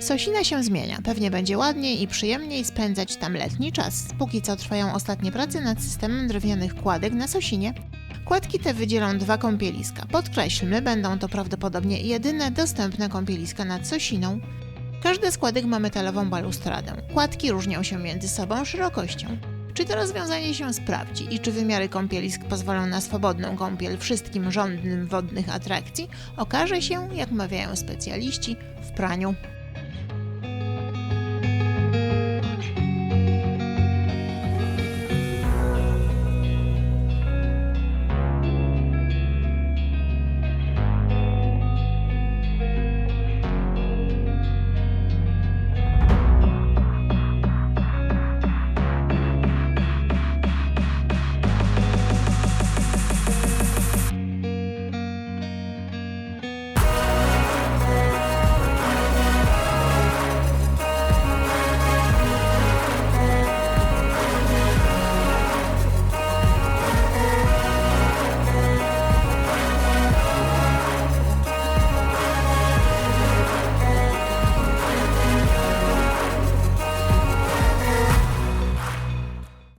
Sosina się zmienia. Pewnie będzie ładniej i przyjemniej spędzać tam letni czas. Póki co trwają ostatnie prace nad systemem drewnianych kładek na Sosinie. Kładki te wydzielą dwa kąpieliska. Podkreślmy, będą to prawdopodobnie jedyne dostępne kąpieliska nad Sosiną. Każdy składek ma metalową balustradę. Kładki różnią się między sobą szerokością. Czy to rozwiązanie się sprawdzi i czy wymiary kąpielisk pozwolą na swobodną kąpiel wszystkim żądnym wodnych atrakcji, okaże się, jak mawiają specjaliści, w praniu.